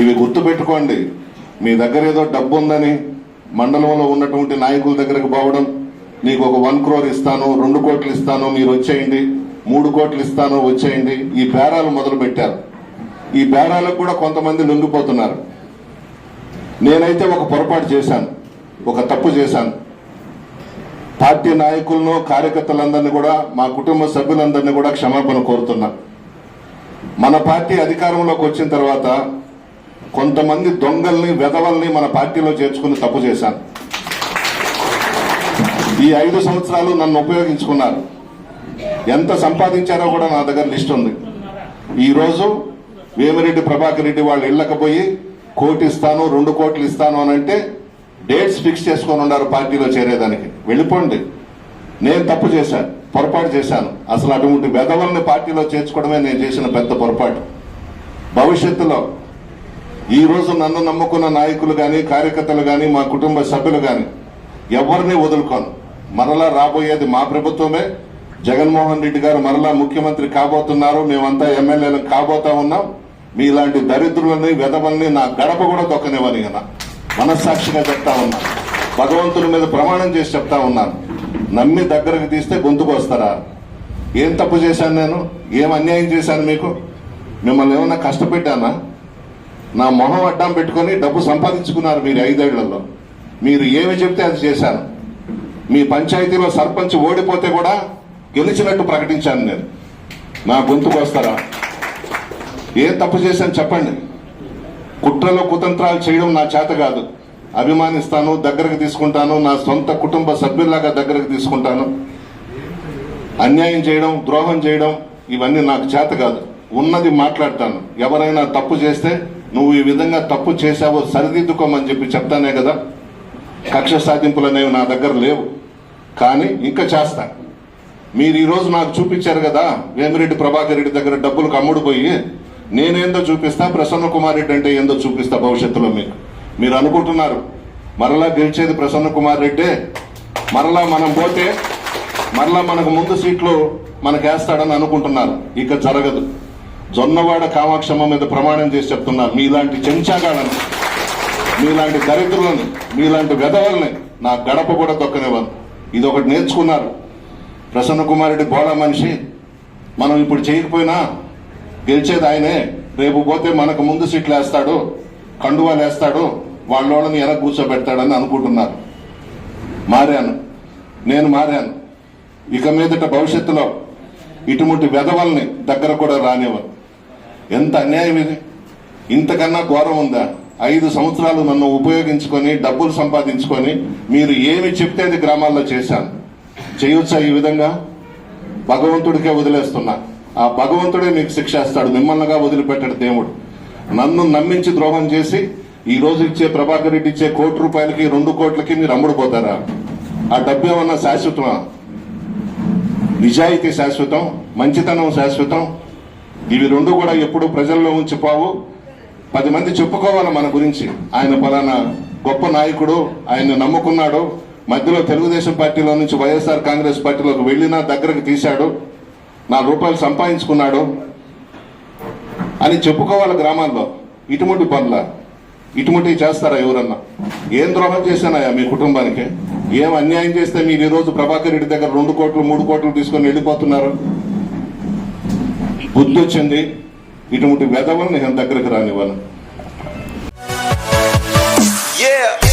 ఇవి గుర్తుపెట్టుకోండి. మీ దగ్గర ఏదో డబ్బు ఉందని మండలంలో ఉన్నటువంటి నాయకుల దగ్గరకు పోవడం నీకు ఒక వన్ క్రోర్ ఇస్తాను రెండు కోట్లు ఇస్తాను మీరు వచ్చేయండి మూడు కోట్లు ఇస్తాను వచ్చేయండి ఈ బేరాలు మొదలు పెట్టారు ఈ బేరాలకు కూడా కొంతమంది లొంగిపోతున్నారు. నేనైతే ఒక పొరపాటు చేశాను ఒక తప్పు చేశాను. పార్టీ నాయకులను కార్యకర్తలందరినీ కూడా మా కుటుంబ సభ్యులందరినీ కూడా క్షమాపణ కోరుతున్నా. మన పార్టీ అధికారంలోకి వచ్చిన తర్వాత కొంతమంది దొంగల్ని వెధవల్ని మన పార్టీలో చేర్చుకుని తప్పు చేశాను ఈ ఐదు సంవత్సరాలు నన్ను ఉపయోగించుకున్నారు. ఎంత సంపాదించారో కూడా నా దగ్గర లిస్ట్ ఉంది. ఈరోజు వేమిరెడ్డి ప్రభాకర్ రెడ్డి వాళ్ళు ఇళ్ళకపోయి కోటి ఇస్తాను రెండు కోట్లు ఇస్తాను అని అంటే డేట్స్ ఫిక్స్ చేసుకొని ఉన్నారు పార్టీలో చేరేదానికి. వెళ్ళిపోండి. నేను తప్పు చేశాను పొరపాటు చేశాను. అసలు అటువంటి వెధవల్ని పార్టీలో చేర్చుకోవడమే నేను చేసిన పెద్ద పొరపాటు. భవిష్యత్తులో ఈ రోజు నన్ను నమ్ముకున్న నాయకులు కానీ కార్యకర్తలు కానీ మా కుటుంబ సభ్యులు కానీ ఎవరిని వదులుకోను. మరలా రాబోయేది మా ప్రభుత్వమే. జగన్మోహన్ రెడ్డి గారు మరలా ముఖ్యమంత్రి కాబోతున్నారు. మేమంతా ఎమ్మెల్యేలు కాబోతా ఉన్నాం. మీలాంటి దరిద్రులని వెధవల్ని నా గడప కూడా తొక్కనివ్వని కదా మనస్సాక్షిగా చెప్తా ఉన్నా. భగవంతుని మీద ప్రమాణం చేసి చెప్తా ఉన్నాను నమ్మి దగ్గరకు తీస్తే గొంతుకు వస్తారా? ఏం తప్పు చేశాను నేను? ఏం అన్యాయం చేశాను మీకు? మిమ్మల్ని ఏమన్నా కష్టపెట్టానా? నా మొహం అడ్డం పెట్టుకొని డబ్బు సంపాదించుకున్నారు మీరు ఐదేళ్ళలో. మీరు ఏమి చెప్తే అది చేశాను. మీ పంచాయతీలో సర్పంచ్ ఓడిపోతే కూడా గెలిచినట్టు ప్రకటించాను నేను. నా గొంతుకు వస్తారా? ఏం తప్పు చేశాను చెప్పండి. కుట్రలో కుతంత్రాలు చేయడం నా చేత కాదు. అభిమానిస్తాను దగ్గరకు తీసుకుంటాను నా సొంత కుటుంబ సభ్యుల్లాగా దగ్గరకు తీసుకుంటాను. అన్యాయం చేయడం ద్రోహం చేయడం ఇవన్నీ నాకు చేత కాదు. ఉన్నది మాట్లాడతాను. ఎవరైనా తప్పు చేస్తే నువ్వు ఈ విధంగా తప్పు చేశావో సరిదిద్దుకోమని చెప్పి చెప్తానే కదా. కక్ష సాధింపులు అనేవి నా దగ్గర లేవు. కానీ ఇంకా చేస్తా. మీరు ఈరోజు నాకు చూపించారు కదా వేమిరెడ్డి ప్రభాకర్ రెడ్డి దగ్గర డబ్బులు అమ్ముడు పోయి నేనేందో చూపిస్తా ప్రసన్న కుమార్ రెడ్డి అంటే ఏందో చూపిస్తా భవిష్యత్తులో మీకు. మీరు అనుకుంటున్నారు మరలా గెలిచేది ప్రసన్న కుమార్ రెడ్డే? మరలా మనం పోతే మరలా మనకు ముందు సీట్లు మనకేస్తాడని అనుకుంటున్నారు. ఇక జరగదు. జొన్నవాడ కామాక్షమ్మ మీద ప్రమాణం చేసి చెప్తున్నా మీలాంటి చెంచాగాళ్ళని మీలాంటి దరిద్రులను మీలాంటి వెధవల్ని నా గడప కూడా తొక్కనివ్వను. ఇది ఒకటి నేర్చుకున్నారు. ప్రసన్న కుమారుడి బోళ మనిషి. మనం ఇప్పుడు చేయకపోయినా గెలిచేది ఆయనే. రేపు పోతే మనకు ముందు సీట్లు వేస్తాడు కండువాలు వేస్తాడు వాళ్ళని ఎలా కూర్చోబెడతాడని అనుకుంటున్నారు. మారాను. నేను మారాను. ఇక మీదట భవిష్యత్తులో ఇటువంటి వెధవల్ని దగ్గర కూడా రానివ్వను. ఎంత అన్యాయం ఇది? ఇంతకన్నా ఘోరం ఉందా? ఐదు సంవత్సరాలు నన్ను ఉపయోగించుకొని డబ్బులు సంపాదించుకొని మీరు ఏమి చెప్తే అది గ్రామాల్లో చేశాను. చేయొచ్చా ఈ విధంగా? భగవంతుడికే వదిలేస్తున్నా. ఆ భగవంతుడే మీకు శిక్ష ఇస్తాడు. మిమ్మల్నిగా వదిలిపెట్టాడు దేవుడు. నన్ను నమ్మించి ద్రోహం చేసి ఈ రోజు ఇచ్చే ప్రభాకర్ రెడ్డి ఇచ్చే కోటి రూపాయలకి రెండు కోట్లకి మీరు అమ్ముడుపోతారా? ఆ డబ్బు ఏమన్నా శాశ్వతమా? నిజాయితీ శాశ్వతం మంచితనం శాశ్వతం ఇవి రెండు కూడా ఎప్పుడు ప్రజల్లో ఉంచిపోవు. పది మంది చెప్పుకోవాలి మన గురించి. ఆయన పలానా గొప్ప నాయకుడు ఆయన నమ్ముకున్నాడు. మధ్యలో తెలుగుదేశం పార్టీలో నుంచి వైఎస్ఆర్ కాంగ్రెస్ పార్టీలోకి వెళ్ళినా దగ్గరకు తీశాడు. నా రూపాయలు సంపాదించుకున్నాడు అని చెప్పుకోవాలి గ్రామాల్లో. ఇటువంటి పనుల. ఇటువంటివి చేస్తారా ఎవరన్నా? ఏం ద్రోహం చేశానయా మీ కుటుంబానికి? ఏం అన్యాయం చేస్తే మీరు ఈరోజు ప్రభాకర్ రెడ్డి దగ్గర రెండు కోట్లు మూడు కోట్లు తీసుకొని వెళ్ళిపోతున్నారు? బుద్ధి వచ్చింది ఇటువంటి వెధవల్ని నేను దగ్గరకు రానివ్వను Yeah.